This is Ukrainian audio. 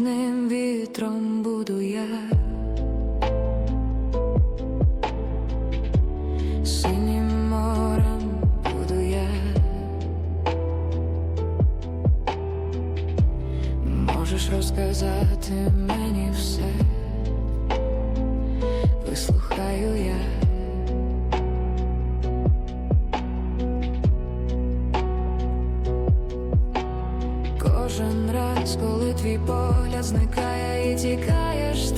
ніжним вітром буду я. Синім морем буду я. Можеш розказати мені все, вислухаю Кожен раз, коли твій погляд зникає і тікаєш